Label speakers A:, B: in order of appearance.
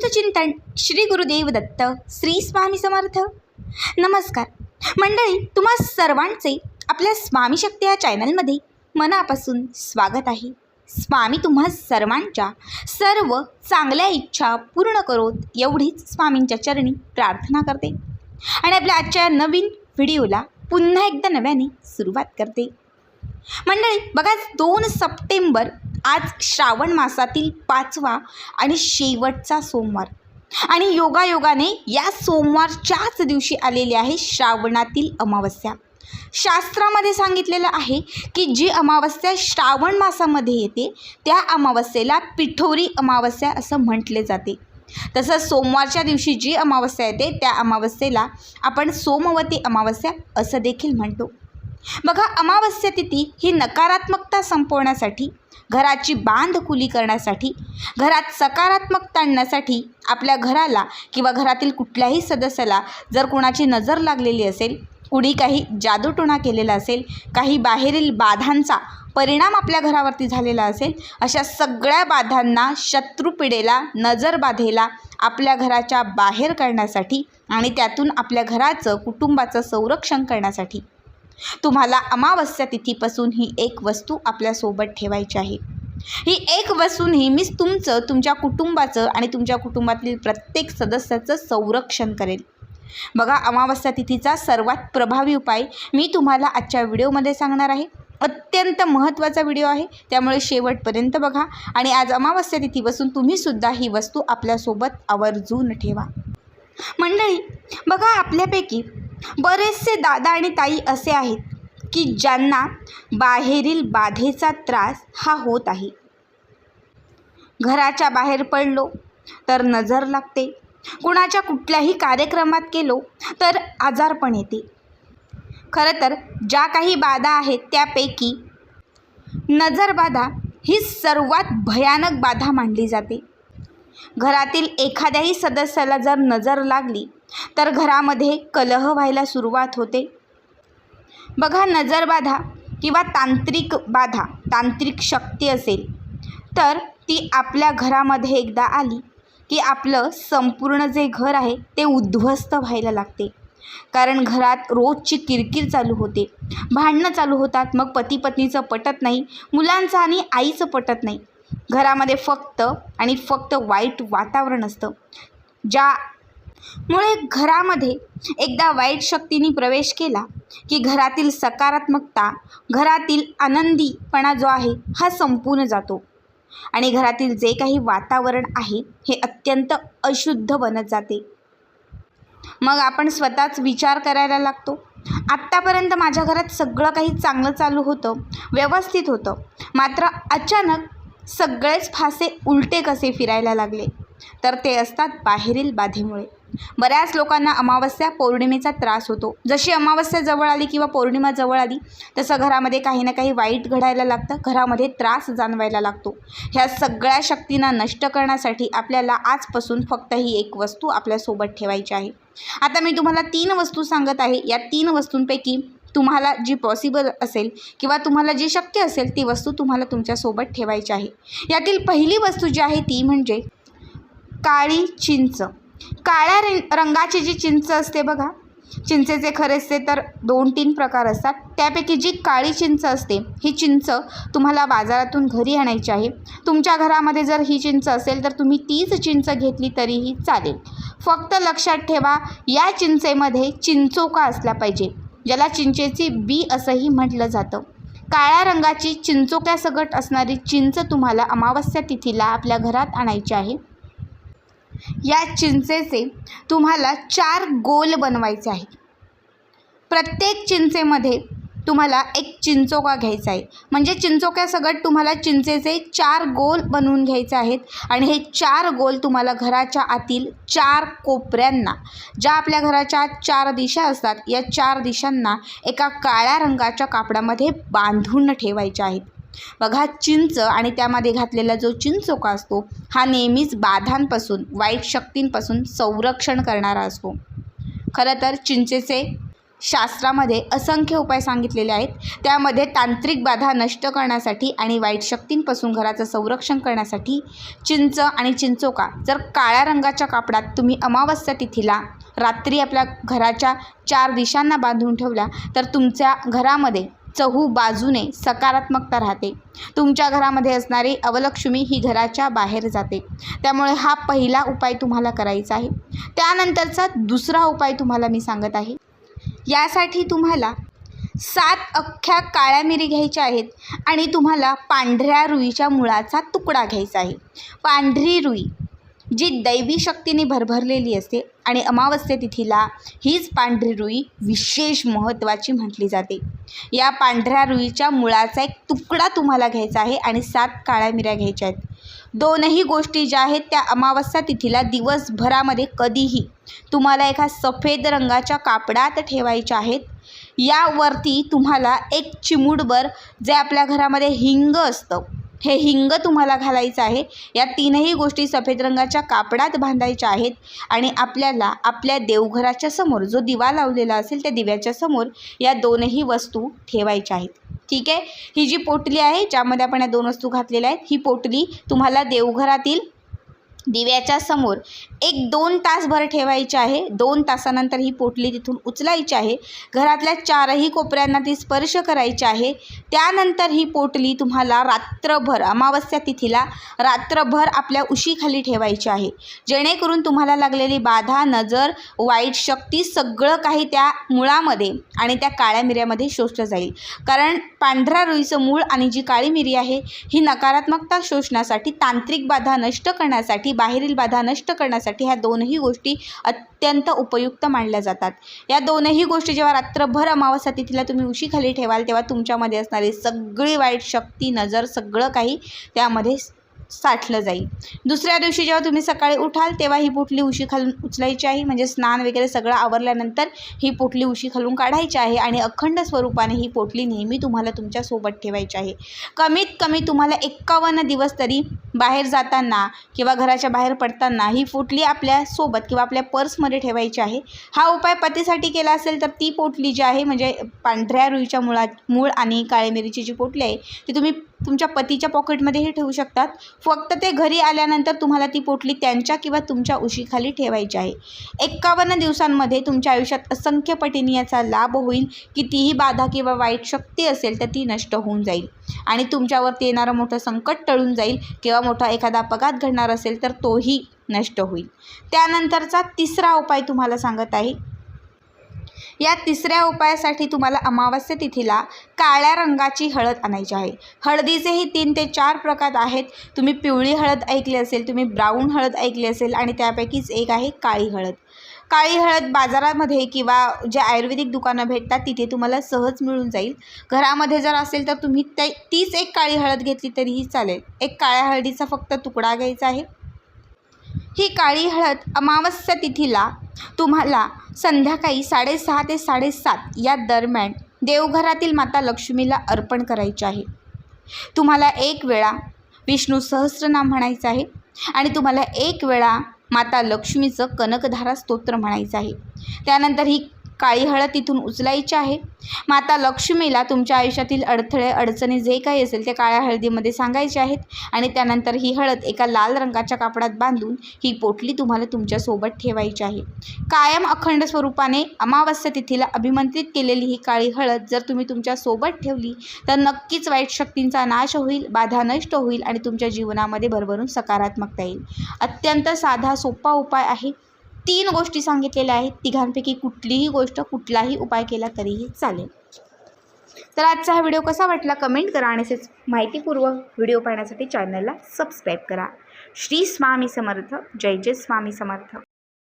A: अवधूत श्री गुरुदेव दत्त श्री स्वामी समर्थ. नमस्कार. मंडळी तुम्हा सर्वांचे आपल्या स्वामी शक्ती या चॅनलमध्ये मनापासून स्वागत आहे. स्वामी तुम्हा सर्वांच्या सर्व चांगल्या इच्छा पूर्ण करोत एवढीच स्वामींच्या चरणी प्रार्थना करते. आणि आपल्या आजच्या नवीन व्हिडिओला पुन्हा एकदा नव्याने सुरुवात करते. मंडळी बघा दोन सप्टेंबर आज श्रावण मासातील पाचवा आणि शेवटचा सोमवार. आणि योगायोगाने या सोमवारच्याच दिवशी आलेली आहे श्रावणातील अमावस्या. शास्त्रामध्ये सांगितलेलं आहे की जी अमावस्या श्रावण मासामध्ये येते त्या अमावस्येला पिठोरी अमावस्या असं म्हटले जाते. तसंच सोमवारच्या दिवशी जी अमावस्या येते त्या अमावस्येला आपण सोमवती अमावस्या असं देखील म्हणतो. बघा अमावस्या तिथी ही नकारात्मकता संपवण्यासाठी घराची बांधकुली करण्यासाठी घरात सकारात्मकता आणण्यासाठी आपल्या घराला किंवा घरातील कुठल्याही सदस्याला जर कोणाची नजर लागलेली असेल कुणी काही जादूटोणा केलेला असेल काही बाहेरील बाधांचा परिणाम आपल्या घरावरती झालेला असेल अशा सगळ्या बाधांना शत्रुपिडेला नजर बाधेला आपल्या घराच्या बाहेर करण्यासाठी आणि त्यातून आपल्या घराचं कुटुंबाचं संरक्षण करण्यासाठी. तुम्हाला अमावस्या तिथीपासून ही एक वस्तू आपल्यासोबत ठेवायची आहे. ही एक वस्तू नेहमीच तुमचं तुमच्या कुटुंबाचं आणि तुमच्या कुटुंबातील प्रत्येक सदस्याचं संरक्षण करेल. बघा अमावस्या तिथीचा सर्वात प्रभावी उपाय मी तुम्हाला आजच्या व्हिडिओमध्ये सांगणार आहे. अत्यंत महत्त्वाचा व्हिडिओ आहे. त्यामुळे शेवटपर्यंत बघा आणि आज अमावस्या तिथीपासून तुम्हीसुद्धा ही वस्तू आपल्यासोबत आवर्जून ठेवा. मंडळी बघा आपल्यापैकी बरेचसे दादा आणि ताई असे आहेत की ज्यांना बाहेरील बाधेचा त्रास हा होत आहे. घराच्या बाहेर पडलो तर नजर लागते. कुणाच्या कुठल्याही कार्यक्रमात गेलो तर आजारपण येते. खरं तर ज्या काही बाधा आहेत त्यापैकी नजरबाधा ही सर्वात भयानक बाधा मानली जाते. घरातील एखाद्याही सदस्याला जर नजर लागली तर घरामध्ये कलह व्हायला सुरुवात होते. बघा नजरबाधा किंवा तांत्रिक बाधा तांत्रिक शक्ती असेल तर ती आपल्या घरामध्ये एकदा आली की आपलं संपूर्ण जे घर आहे ते उद्ध्वस्त व्हायला लागते. कारण घरात रोजची किरकिर चालू होते. भांडणं चालू होतात मग पती पत्नीचं पटत नाही मुलांचं आणि आईचं पटत नाही. घरामध्ये फक्त आणि फक्त वाईट वातावरण असतं. ज्या मुळे घरामध्ये एकदा वाईट शक्तीने प्रवेश केला की घरातील सकारात्मकता घरातील आनंदीपणा जो आहे हा संपून जातो. आणि घरातील जे काही वातावरण आहे हे अत्यंत अशुद्ध बनत जाते. मग आपण स्वतःच विचार करायला लागतो. आत्तापर्यंत माझ्या घरात सगळं काही चांगलं चालू होतं व्यवस्थित होतं. मात्र अचानक सगळेच फासे उलटे कसे फिरायला लागले? तर ते असतात बाहेरील बाधेमुळे. बऱ्याच लोकांना अमावस्या पौर्णिमेचा त्रास होतो. जशी अमावस्या जवळ आली किंवा पौर्णिमा जवळ आली तसं घरामध्ये काही ना काही वाईट घडायला लागतं घरामध्ये त्रास जाणवायला लागतो. ह्या सगळ्या शक्तींना नष्ट करण्यासाठी आपल्याला आजपासून फक्त ही एक वस्तू आपल्यासोबत ठेवायची आहे. आता मी तुम्हाला तीन वस्तू सांगत आहे. या तीन वस्तूंपैकी तुम्हाला जी पॉसिबल असेल किंवा तुम्हाला जी शक्य असेल ती वस्तू तुम्हाला तुमच्यासोबत ठेवायची आहे. यातील पहिली वस्तू जी आहे ती म्हणजे काळी चिंच. काळ्या रे रंगाची जी चिंच असते बघा चिंचेचे खरेचसे तर दोन तीन प्रकार असतात. त्यापैकी जी काळी चिंच असते ही चिंच तुम्हाला बाजारातून घरी आणायची आहे. तुमच्या घरामध्ये जर ही चिंच असेल तर तुम्ही तीच चिंच घेतली तरीही चालेल. फक्त लक्षात ठेवा या चिंचेमध्ये चिंचोका असला पाहिजे. ज्याला चिंचेची बी असंही म्हटलं जातं. काळ्या रंगाची चिंचोक्यासकट असणारी चिंच तुम्हाला अमावस्या तिथीला आपल्या घरात आणायची आहे. या चिंचेचे तुम्हाला चार गोल बनवायचे आहे. प्रत्येक चिंचेमध्ये तुम्हाला एक चिंचोका घ्यायचा आहे. म्हणजे चिंचोक्यासकट तुम्हाला चिंचेचे चार गोल बनवून घ्यायचे आहेत आणि हे चार गोल तुम्हाला घराच्या आतील चार कोपऱ्यांना ज्या आपल्या घराच्या चार दिशा असतात या चार दिशांना एका काळ्या रंगाच्या कापडामध्ये बांधून ठेवायच्या आहेत. बघा चिंच आणि त्यामध्ये घातलेला जो चिंचोका असतो हा नेहमीच बाधांपासून वाईट शक्तींपासून संरक्षण करणारा असतो. खरं तर चिंचेचे शास्त्रामध्ये असंख्य उपाय सांगितलेले आहेत. त्यामध्ये तांत्रिक बाधा नष्ट करण्यासाठी आणि वाईट शक्तींपासून घराचं संरक्षण करण्यासाठी चिंच आणि चिंचोका जर काळ्या रंगाच्या कापडात तुम्ही अमावस्या तिथीला रात्री आपल्या घराच्या चार दिशांना बांधून ठेवल्या तर तुमच्या घरामध्ये चहू बाजूने सकारात्मकता राहते. तुमच्या घरामध्ये असणारी अवलक्ष्मी ही घराच्या बाहेर जाते. त्यामुळे हा पहिला उपाय तुम्हाला करायचा आहे. त्यानंतरचा दुसरा उपाय तुम्हाला मी सांगत आहे. यासाठी तुम्हाला सात अख्ख्या काळ्या मिरी घ्यायच्या आहेत आणि तुम्हाला पांढऱ्या रुईच्या मुळाचा तुकडा घ्यायचा आहे. पांढरी रुई जी दैवी शक्तीने भरभरलेली असते आणि अमावस्या तिथीला हीच पांढरी रुई विशेष महत्त्वाची म्हटली जाते. या पांढऱ्या रुईच्या मुळाचा एक तुकडा तुम्हाला घ्यायचा आहे आणि सात काळ्या मिऱ्या घ्यायच्या आहेत. दोनही गोष्टी ज्या आहेत त्या अमावस्या तिथीला दिवसभरामध्ये कधीही तुम्हाला एका सफेद रंगाच्या कापडात ठेवायच्या आहेत. यावरती तुम्हाला एक चिमूटभर जे आपल्या घरामध्ये हिंग असतं हे हिंग तुम्हाला घालायचं आहे. या तीनही गोष्टी सफेद रंगाच्या कापडात बांधायच्या आहेत आणि आपल्याला आपल्या देवघराच्या समोर जो दिवा लावलेला असेल त्या दिव्याच्या समोर या दोनही वस्तू ठेवायच्या आहेत. ठीक आहे? ही जी पोटली आहे ज्यामध्ये आपण या दोन वस्तू घातलेल्या आहेत ही पोटली तुम्हाला देवघरातील दिव्याच्या समोर एक दोन तासभर ठेवायची आहे. दोन तासानंतर ही पोटली तिथून उचलायची आहे. घरातल्या चारही कोपऱ्यांना ती स्पर्श करायची आहे. त्यानंतर ही पोटली तुम्हाला रात्रभर अमावस्या तिथीला रात्रभर आपल्या उशीखाली ठेवायची आहे. जेणेकरून तुम्हाला लागलेली बाधा नजर वाईट शक्ती सगळं काही त्या मुळामध्ये आणि त्या काळ्या मिऱ्यामध्ये शोषलं जाईल. कारण पांढऱ्या रुईचं मूळ आणि जी काळी मिरी आहे ही नकारात्मकता शोषण्यासाठी तांत्रिक बाधा नष्ट करण्यासाठी बाहेरील बाधा नष्ट करण्यासाठी ह्या दोनही गोष्टी अत्यंत उपयुक्त मानल्या जातात. या दोनही गोष्टी जेव्हा रात्रभर अमावस्या तिथीला तुम्ही उशीखाली ठेवाल तेव्हा तुमच्यामध्ये असणारी सगळी वाईट शक्ती नजर सगळं काही त्यामध्ये साठलं जाईल. दुसऱ्या दिवशी जेव्हा तुम्ही सकाळी उठाल तेव्हा ही पोटली उशी खालून उचलायची आहे. म्हणजे स्नान वगैरे सगळं आवरल्यानंतर ही पोटली उशी खालून काढायची आहे आणि अखंड स्वरूपाने ही पोटली नेहमी तुम्हाला तुमच्यासोबत ठेवायची आहे. कमीत कमी तुम्हाला एक्कावन्न दिवस तरी बाहेर जाताना किंवा घराच्या बाहेर पडताना ही पोटली आपल्यासोबत किंवा आपल्या पर्समध्ये ठेवायची आहे. हा उपाय पतीसाठी केला असेल तर ती पोटली जी आहे म्हणजे पांढऱ्या रुईच्या मुळात मूळ आणि काळी मिरीची जी पोटली आहे ती तुम्ही तुमच्या पतीच्या पॉकेटमध्येही ठेवू शकतात. फक्त ते घरी आल्यानंतर तुम्हाला ती पोटली त्यांच्या किंवा तुमच्या उशीखाली ठेवायची आहे. एक्कावन्न दिवसांमध्ये तुमच्या आयुष्यात असंख्य पटीने याचा लाभ होईल कितीही बाधा किंवा वाईट शक्ती असेल तर ती नष्ट होऊन जाईल. आणि तुमच्यावरती येणारं मोठं संकट टळून जाईल किंवा मोठा एखादा अपघात घडणार असेल तर तोही नष्ट होईल. त्यानंतरचा तिसरा उपाय तुम्हाला सांगत आहे या तिसऱ्या उपायासाठी तुम्हाला अमावस्य तिथीला काळ्या रंगाची हळद आणायची आहे. हळदीचेही तीन ते चार प्रकार आहेत. तुम्ही पिवळी हळद ऐकली असेल तुम्ही ब्राऊन हळद ऐकली असेल आणि त्यापैकीच एक आहे काळी हळद. काळी हळद बाजारामध्ये किंवा जे आयुर्वेदिक दुकानं भेटतात तिथे तुम्हाला सहज मिळून जाईल. घरामध्ये जर असेल तर तुम्ही ते तीच एक काळी हळद घेतली तरीही चालेल. एक काळ्या हळदीचा फक्त तुकडा घ्यायचा आहे. ही काळी हळद अमावस्या तिथीला तुम्हाला संध्याकाळी साडेसहा ते साडेसात या दरम्यान देवघरातील माता लक्ष्मीला अर्पण करायचे आहे. तुम्हाला एक वेळा विष्णू सहस्रनाम म्हणायचं आहे आणि तुम्हाला एक वेळा माता लक्ष्मीचं कनकधारा स्तोत्र म्हणायचं आहे. त्यानंतर ही काळी हळद तिथून उचलायची आहे. माता लक्ष्मीला तुमच्या आयुष्यातील अडथळे अडचणी जे काही असेल ते काळ्या हळदीमध्ये सांगायचे आहेत. आणि त्यानंतर ही हळद एका लाल रंगाच्या कापडात बांधून ही पोटली तुम्हाला तुमच्यासोबत ठेवायची आहे. कायम अखंड स्वरूपाने अमावस्या तिथीला अभिमंत्रित केलेली ही काळी हळद जर तुम्ही तुमच्यासोबत ठेवली तर नक्कीच वाईट शक्तींचा नाश होईल बाधा नष्ट होईल आणि तुमच्या जीवनामध्ये भरभरून सकारात्मकता येईल. अत्यंत साधा सोपा उपाय आहे. तीन गोष्टी सांगितलेल्या आहेत. तिघांपैकी कुठलीही गोष्ट कुठलाही उपाय केला तरीही चालेल. तर आजचा हा व्हिडिओ कसा वाटला कमेंट करा आणि असेच माहितीपूर्वक व्हिडिओ पाहण्यासाठी चॅनलला सबस्क्राईब करा. श्री स्वामी समर्थ. जय जय स्वामी समर्थ.